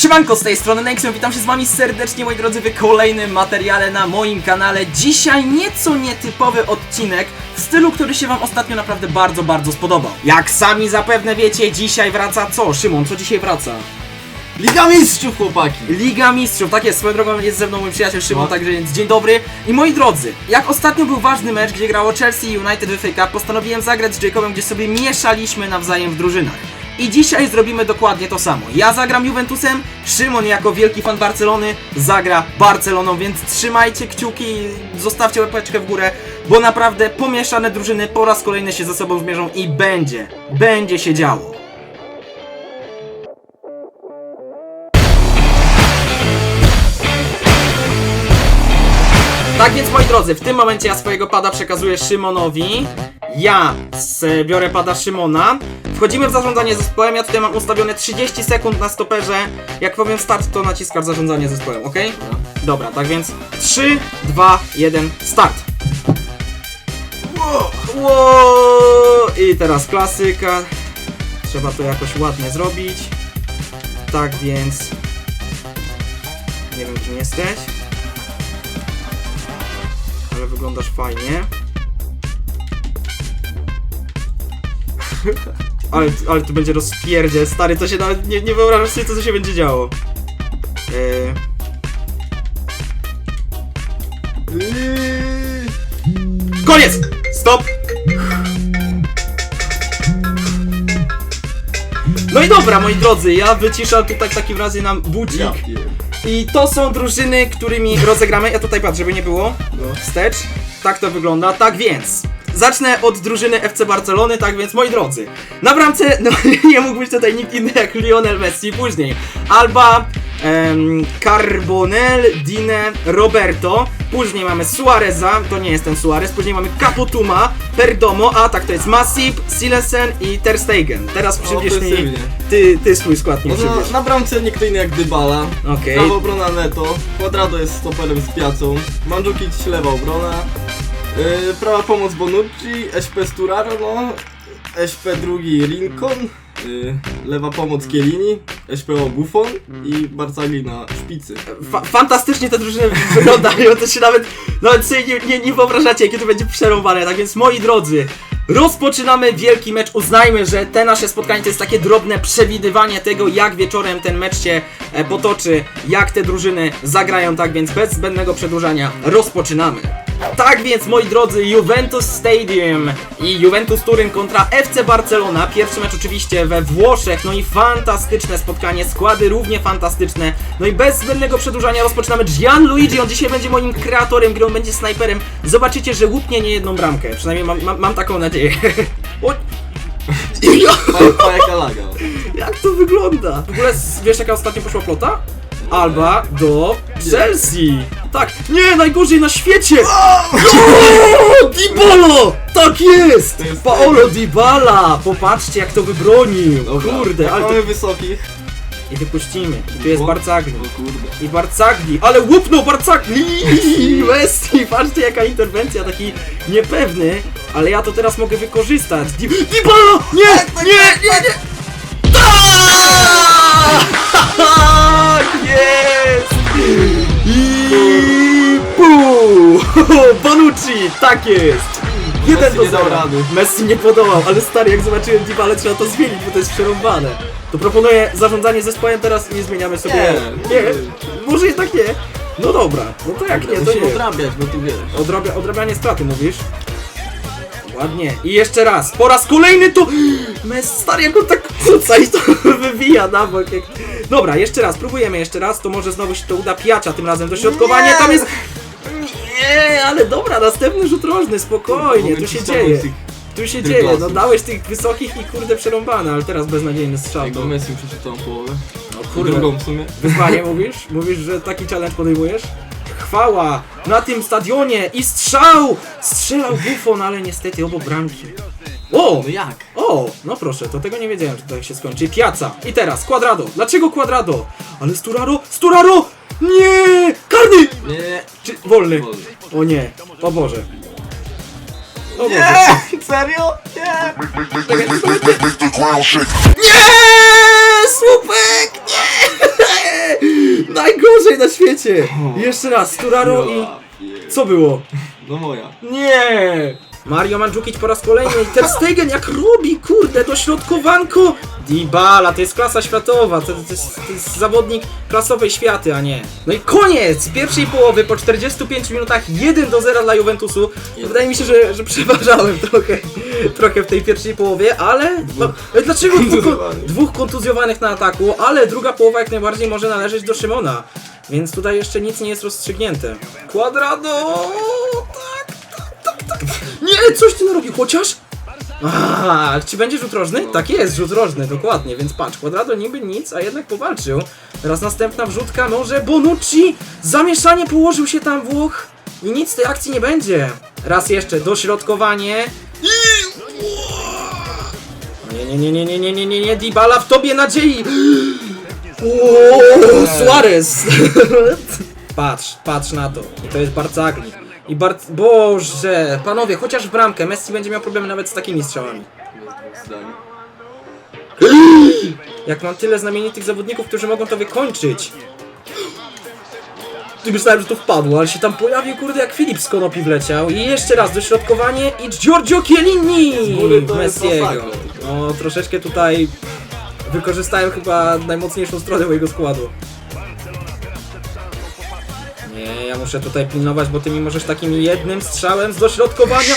Siemanko, z tej strony Nexon, witam się z wami serdecznie moi drodzy w kolejnym materiale na moim kanale. Dzisiaj nieco nietypowy odcinek w stylu, który się wam ostatnio naprawdę bardzo, bardzo spodobał. Jak sami zapewne wiecie, dzisiaj wraca co? Szymon, co dzisiaj wraca? Liga Mistrzów, chłopaki! Liga Mistrzów, tak jest, swoją drogą jest ze mną mój przyjaciel Szymon, No. także więc dzień dobry. I moi drodzy, jak ostatnio był ważny mecz, gdzie grało Chelsea i United w FA Cup, postanowiłem zagrać z Jacobem, gdzie sobie mieszaliśmy nawzajem w drużynach. I dzisiaj zrobimy dokładnie to samo. Ja zagram Juventusem, Szymon jako wielki fan Barcelony zagra Barceloną, więc trzymajcie kciuki, zostawcie łapeczkę w górę, bo naprawdę pomieszane drużyny po raz kolejny się ze sobą zmierzą i będzie, będzie się działo. Tak więc moi drodzy, w tym momencie ja swojego pada przekazuję Szymonowi. Ja biorę pada Szymona. Wchodzimy w zarządzanie zespołem. Ja tutaj mam ustawione 30 sekund na stoperze. Jak powiem start, to naciskasz zarządzanie zespołem, ok? Dobra, tak więc 3, 2, 1, start. Wow. I teraz klasyka. Trzeba to jakoś ładnie zrobić. Tak więc. Nie wiem, kim jesteś ale wyglądasz fajnie. Ale, ale tu będzie rozpierdzie, stary, to się nawet nie, nie wyobrażasz sobie, co się będzie działo. Eee, koniec! Stop! No i dobra, moi drodzy, ja wyciszam tutaj w takim razie nam budzik. I to są drużyny, którymi rozegramy. Ja tutaj patrzę, żeby nie było. No. Wstecz. Tak to wygląda. Tak więc. Zacznę od drużyny FC Barcelony, tak więc moi drodzy. Na bramce no, nie mógł być tutaj nikt inny jak Lionel Messi. Później Alba, em, Carbonel, Dine, Roberto. Później mamy Suareza, to nie jest ten Suarez. Później mamy Capotuma, Perdomo, a tak to jest Masip, Silesen i Ter Stegen. Teraz przybliż mi ofensywnie. ty, ty swój skład nie No, przybliż. na, na bramce nie kto inny jak Dybala. Okej. Prawa obrona Neto. Quadrado jest stoperem z piacą. Mandzukic lewa obrona. Yy, prawa pomoc Bonucci. SP Sturaro, no. SP drugi Rincon. Yy, lewa pomoc Kielini. SPO Buffon. I Barcali na szpicy. Fa fantastycznie te drużyny wyglądają, to się nawet, nawet sobie nie, nie, nie wyobrażacie, jakie to będzie przerąbane. Tak więc, moi drodzy, rozpoczynamy wielki mecz. Uznajmy, że te nasze spotkanie to jest takie drobne przewidywanie tego, jak wieczorem ten mecz się e, potoczy, jak te drużyny zagrają. Tak więc, bez zbędnego przedłużania, rozpoczynamy. Tak więc, moi drodzy, Juventus Stadium i Juventus Turyn kontra FC Barcelona. Pierwszy mecz oczywiście we Włoszech, no i fantastyczne spotkanie, składy równie fantastyczne. No i bez zbędnego przedłużania rozpoczynamy. Gianluigi, on dzisiaj będzie moim kreatorem gry, on będzie snajperem. Zobaczycie, że łupnie nie jedną bramkę, przynajmniej mam, mam, mam taką nadzieję. o, laga. jak to wygląda? W ogóle wiesz jaka ostatnio poszła plota? Alba do Chelsea. Tak, nie, najgorzej na świecie. O, Dybala! Tak jest! Paolo Dybala! Popatrzcie jak to wybronił. Dobra. Kurde, ale to... Mamy wysokich. I wypuścimy. I tu jest kurde. I Barcagli, ale łupnął Barcagli! Messi, patrzcie jaka interwencja, taki niepewny, ale ja to teraz mogę wykorzystać. Di Dybala! Nie, nie, nie, nie! Bonucci, tak jest! Jeden Messi do zera. rady. Messi nie podołał, ale stary, jak zobaczyłem Dybala, trzeba to zmienić, bo to jest przerąbane. To proponuję zarządzanie zespołem teraz i nie zmieniamy sobie... Nie, nie, może jednak nie. No dobra, no to jak nie, to Musimy nie. odrabiać, bo tu wiesz. Odrabia, odrabianie straty mówisz? Ładnie. I jeszcze raz. Po raz kolejny to... Mes stary jak on tak rzuca i to wywija na bok. Jak... Dobra, jeszcze raz. Próbujemy jeszcze raz. To może znowu się to uda. Piacza tym razem dośrodkowanie. Nie! Tam jest... Nie, ale dobra, następny rzut rożny. Spokojnie, tu się dzieje. Tu się dzieje. No dałeś tych wysokich i kurde przerąbane, ale teraz beznadziejny strzał. Jak To... go Messi przeczytał połowę. No Kurde. kurde. Drugą w sumie. Wyzwanie mówisz? Mówisz, że taki challenge podejmujesz? Chwała na tym stadionie i strzał! Strzelał Buffon, ale niestety obok bramki. O! No jak? O! No proszę, to tego nie wiedziałem, że tak się skończy. Piaca. I teraz Quadrado. Dlaczego Quadrado? Ale Sturaro? Sturaro! Nie! Karny! Nie. Czy wolny? Wolny. O nie. O Boże. O Boże. Nie! Serio? Nie! Nie! Słupek! Nie! najlepszej na świecie! Jeszcze raz, Turaro i... Co było? No moja. Nie! Mario Mandzukic po raz kolejny i Ter Stegen jak robi, kurde, dośrodkowanko! Dybala, to jest klasa światowa, to, to, jest, to jest zawodnik klasowej światy, a nie. No i koniec pierwszej połowy po 45 minutach 1 do 0 dla Juventusu. Wydaje mi się, że, że przeważałem trochę, trochę w tej pierwszej połowie, ale no, dlaczego dwóch, dwóch kontuzjowanych na ataku, ale druga połowa jak najbardziej może należeć do Szymona. Więc tutaj jeszcze nic nie jest rozstrzygnięte. Quadrado! Nie, coś ty narobił, chociaż? A, czy będzie rzut rożny? Tak jest, rzut rożny, dokładnie, więc patrz, Quadrado niby nic, a jednak powalczył. Teraz następna wrzutka, może Bonucci! Zamieszanie położył się tam Włoch i nic z tej akcji nie będzie. Raz jeszcze, dośrodkowanie. I... Nie, nie, nie, nie, nie, nie, nie, nie, nie, Dybala w tobie nadziei! Ooo, Suarez! patrz, patrz na to. To jest Barcagli. I Bar... Boże, panowie, chociaż w bramkę. Messi będzie miał problemy nawet z takimi strzałami. Jak mam tyle znamienitych zawodników, którzy mogą to wykończyć. Ty myślałem, że to wpadło, ale się tam pojawił, kurde, jak Filip z konopi wleciał. I jeszcze raz dośrodkowanie i Giorgio Chiellini! Messiego. No, troszeczkę tutaj wykorzystałem chyba najmocniejszą stronę mojego składu. Nie, ja muszę tutaj pilnować, bo ty mi możesz takim jednym strzałem z dośrodkowania...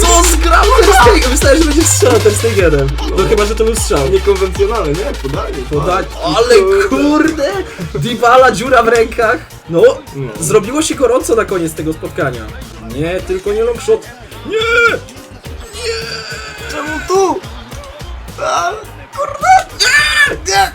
Co zgrał Stegen? Myślałem, że będzie strzelał Ter Stegenem. No chyba, że to był strzał. Niekonwencjonalne, nie? Podanie. Podać, ale- ale kurde! Dybala, dziura w rękach. No, No. zrobiło się gorąco na koniec tego spotkania. Nie, tylko nie longshot. Nie! Czemu tu? A,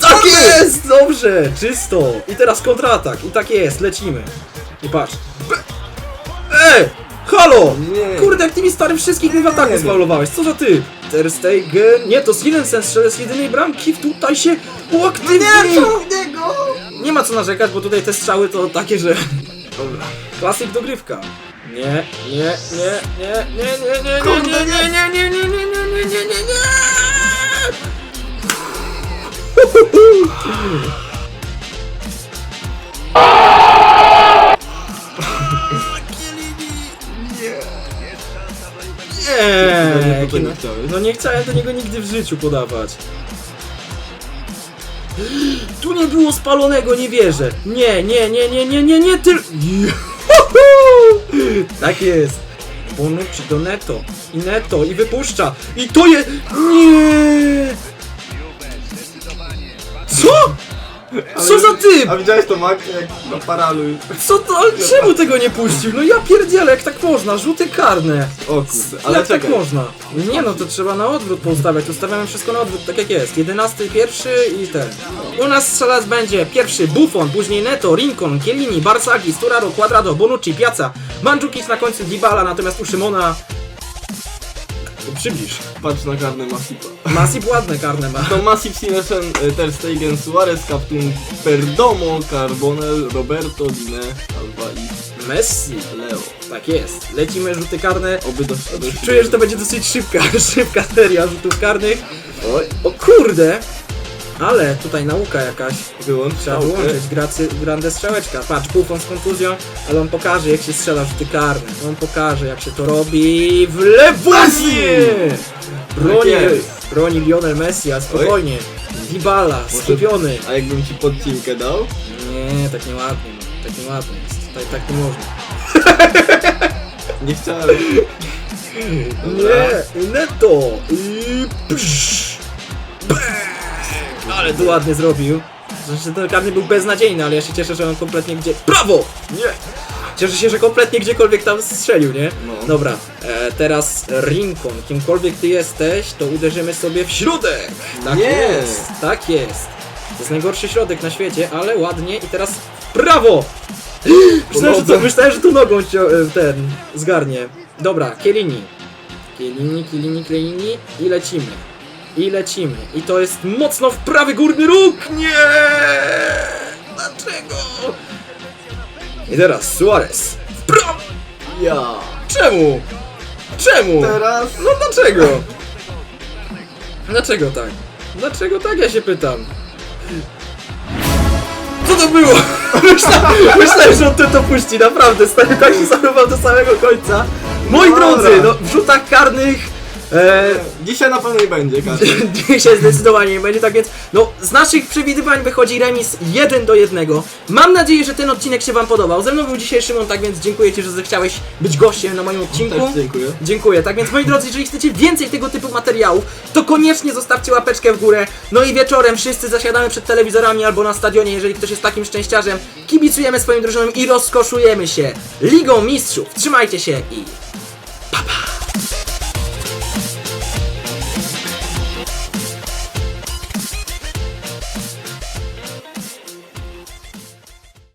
Tak jest! Dobrze, czysto. I teraz kontratak. I tak jest, lecimy. I patrz. Be- E! Halo! Nie. Kurde, jak ty mi stary wszystkich mi w ataku Nie. sfaulowałeś. Co za ty? Ter Stegen. Nie, to Silensen strzelę z jedynej bramki. Tutaj się uaktywnił. niego! Nie ma co narzekać, bo tutaj te strzały to takie, że... Dobra. Klasyk dogrywka. Nie, nie, nie, nie, nie, nie, nie, nie, Kurde, nie, nie, nie, nie, nie, nie, nie, nie, Nie, Tutaj nie chciałeś. no nie chciałem do niego nigdy w życiu podawać. Tu nie było spalonego, nie wierzę. Nie, nie, nie, nie, nie, nie, nie, ty... Juhu! Tak jest. Bonucci do Neto. I Neto. I wypuszcza. I to jest... Nie! Co? Co za typ? A widziałeś to Max jak na paralu? Co to? Ale czemu tego nie puścił? No ja pierdzielę, jak tak można? Rzuty karne. O kurde, ale jak czekaj. tak można? Nie no, to trzeba na odwrót poustawiać. Ustawiamy wszystko na odwrót, tak jak jest. 11 pierwszy i ten. U nas strzelec będzie pierwszy Buffon, później Neto, Rincon, Chiellini, Barsagi, Sturaro, Quadrado, Bonucci, Piazza, Mandzukic na końcu Dybala, natomiast u Szymona... Przybliż. Patrz na karne Masipa. Masip ładne karne ma. To Masip Sinesen, y, Ter Stegen, Suarez, Captain Perdomo, Carbonel, Roberto, Dine, Alba i Messi. Leo. Tak jest. Lecimy rzuty karne. Oby do, Czuję, że to będzie dosyć szybka, szybka seria rzutów karnych. Oj, O kurde! Ale tutaj nauka jakaś. wyłącz Trzeba wyłączyć gracy, grandę strzałeczka. Patrz, Buffon z kontuzją, ale on pokaże jak się strzela w rzuty karne. On pokaże jak się to robi w lewo! Nie! Broni, Tak jest. Broni Lionel Messi, a spokojnie. Dybala, Może- skupiony. A jakbym ci podcinkę dał? Nie, tak nieładnie. no. Tak nieładnie jest. Tutaj tak nie można. Nie chciałem. Nie, i netto! I psz, bang. Ale to ładnie zrobił. Znaczy ten karny był beznadziejny, ale ja się cieszę, że on kompletnie gdzie... Prawo! Nie! Cieszę się, że kompletnie gdziekolwiek tam strzelił, nie? No. Dobra, e, teraz Rincon. Kimkolwiek ty jesteś, to uderzymy sobie w środek! Tak Nie. jest, tak jest. To jest najgorszy środek na świecie, ale ładnie i teraz w prawo! Myślałem, że, to, myślałem, że tu nogą cię, e, ten zgarnie. Dobra, Kielini. Kielini, Kielini, Kielini i lecimy. I lecimy. I to jest mocno w prawy górny róg! Nie! Dlaczego? I teraz Suarez. Prawo! Ja. Czemu? Czemu? Teraz. No dlaczego? Dlaczego tak? Dlaczego tak, ja się pytam? Co to było? Myślałem, myślałem że on to, to puści, naprawdę, stary, tak się zachował do samego końca. Moi Dobra. drodzy, no, w rzutach karnych... E, Dzisiaj na pewno nie będzie, Kasia. Dzisiaj zdecydowanie nie będzie, tak więc no z naszych przewidywań wychodzi remis 1 do 1. Mam nadzieję, że ten odcinek się wam podobał. Ze mną był dzisiaj Szymon, tak więc dziękuję ci, że zechciałeś być gościem na moim odcinku. Też dziękuję. Dziękuję, tak więc moi drodzy, jeżeli chcecie więcej tego typu materiałów, to koniecznie zostawcie łapeczkę w górę. No i wieczorem wszyscy zasiadamy przed telewizorami albo na stadionie, jeżeli ktoś jest takim szczęściarzem. Kibicujemy swoim drużynom i rozkoszujemy się Ligą Mistrzów. Trzymajcie się i